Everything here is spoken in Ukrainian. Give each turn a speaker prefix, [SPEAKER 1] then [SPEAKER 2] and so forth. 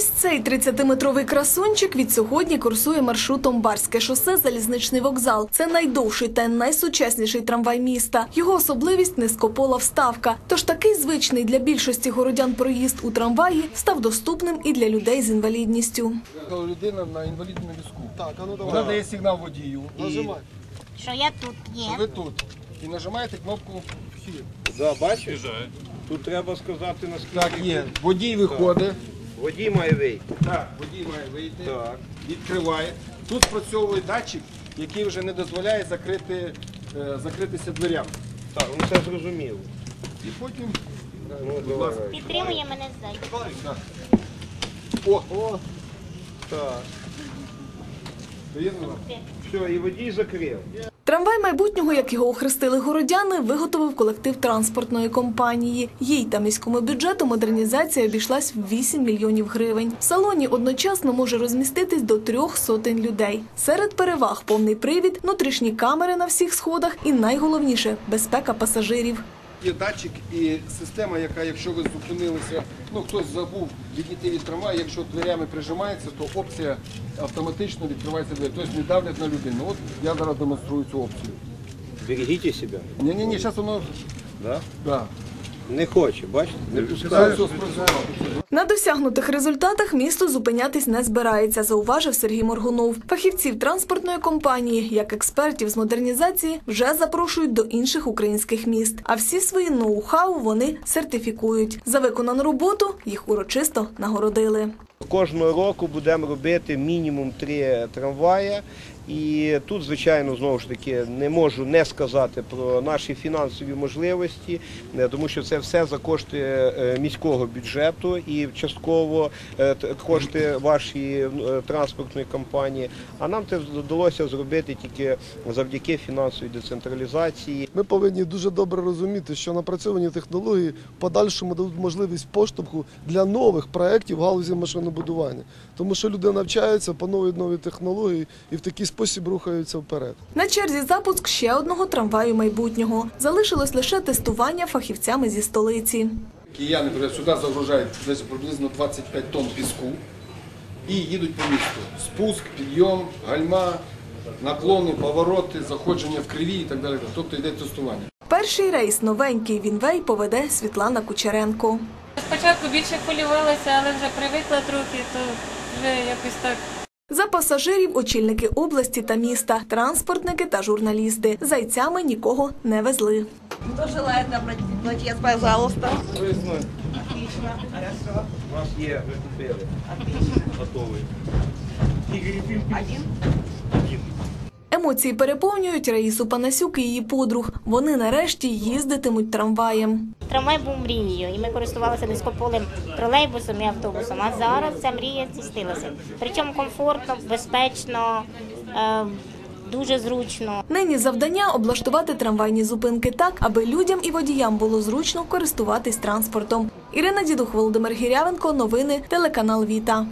[SPEAKER 1] Ось цей 30-метровий красунчик від сьогодні курсує маршрутом Барське шосе залізничний вокзал. Це найдовший та найсучасніший трамвай міста. Його особливість низькопола вставка. Тож такий звичний для більшості городян проїзд у трамваї став доступним і для людей з інвалідністю.
[SPEAKER 2] Людина на інвалідному візку.
[SPEAKER 3] Так, а ну
[SPEAKER 2] Вона дає сигнал водію. І
[SPEAKER 3] Нажимай.
[SPEAKER 4] що я тут є.
[SPEAKER 2] ви тут. І нажимаєте кнопку «Вхід».
[SPEAKER 5] Да, бачиш? Тут треба сказати наскільки.
[SPEAKER 2] Так, є. Водій виходить.
[SPEAKER 5] Водій має вийти.
[SPEAKER 2] Так, водій має вийти.
[SPEAKER 5] Так.
[SPEAKER 2] Відкриває. Тут спрацьовує датчик, який вже не дозволяє закрити, е, закритися дверям.
[SPEAKER 5] Так, ну це зрозуміло.
[SPEAKER 2] І потім, е,
[SPEAKER 5] Ну,
[SPEAKER 2] будь
[SPEAKER 5] давай.
[SPEAKER 2] ласка.
[SPEAKER 4] Підтримує мене ззаді.
[SPEAKER 2] Так. О, о,
[SPEAKER 5] Так. Все, і водій закрив.
[SPEAKER 1] Трамвай майбутнього, як його охрестили городяни, виготовив колектив транспортної компанії. Їй та міському бюджету модернізація обійшлась в 8 мільйонів гривень. В салоні одночасно може розміститись до трьох сотень людей. Серед переваг повний привід, внутрішні камери на всіх сходах і найголовніше безпека пасажирів.
[SPEAKER 2] Є датчик і система, яка, якщо ви зупинилися, ну хтось забув відійти від трамваю, якщо дверями прижимається, то опція автоматично відкривається двері. Тобто не давлять на людину. От я зараз демонструю цю опцію.
[SPEAKER 5] Берегіть себе.
[SPEAKER 2] Ні, ні, ні, зараз воно
[SPEAKER 5] Да?
[SPEAKER 2] да.
[SPEAKER 5] Не хоче, бачите? Не пускає.
[SPEAKER 1] На досягнутих результатах місто зупинятись не збирається, зауважив Сергій Моргунов. Фахівців транспортної компанії, як експертів з модернізації, вже запрошують до інших українських міст. А всі свої ноу-хау вони сертифікують. За виконану роботу їх урочисто нагородили.
[SPEAKER 5] Кожного року будемо робити мінімум три трамваї. І тут, звичайно, знову ж таки не можу не сказати про наші фінансові можливості, е, тому що це все за кошти е, міського бюджету і частково е, кошти вашої транспортної компанії. А нам це вдалося зробити тільки завдяки фінансовій децентралізації.
[SPEAKER 3] Ми повинні дуже добре розуміти, що напрацьовані технології в подальшому дадуть можливість поштовху для нових проєктів галузі машинобудування. Тому що люди навчаються, пановують нові технології і в такий спосіб рухаються вперед.
[SPEAKER 1] На черзі запуск ще одного трамваю майбутнього. Залишилось лише тестування фахівцями зі столиці.
[SPEAKER 2] Кияни сюди загружають десь приблизно 25 тонн піску і їдуть по місту. Спуск, підйом, гальма, наклони, повороти, заходження в криві і так далі. Тобто йде тестування.
[SPEAKER 1] Перший рейс новенький Вінвей поведе Світлана Кучеренко.
[SPEAKER 6] Спочатку більше хвилювалася, але вже привикла трохи, то вже якось так
[SPEAKER 1] За пасажирів очільники області та міста, транспортники та журналісти. Зайцями нікого не везли.
[SPEAKER 7] Кто желает обратить платье, пожалуйста.
[SPEAKER 5] У нас є, ви купили. Готовий.
[SPEAKER 7] Один.
[SPEAKER 1] Емоції переповнюють Раїсу Панасюк і її подруг. Вони нарешті їздитимуть трамваєм.
[SPEAKER 4] Трамвай був мрією, і ми користувалися низькополим тролейбусом і автобусом. А зараз ця мрія здійснилася. Причому комфортно, безпечно, е, дуже зручно.
[SPEAKER 1] Нині завдання облаштувати трамвайні зупинки так, аби людям і водіям було зручно користуватись транспортом. Ірина Дідух, Володимир Гірявенко. Новини телеканал Віта.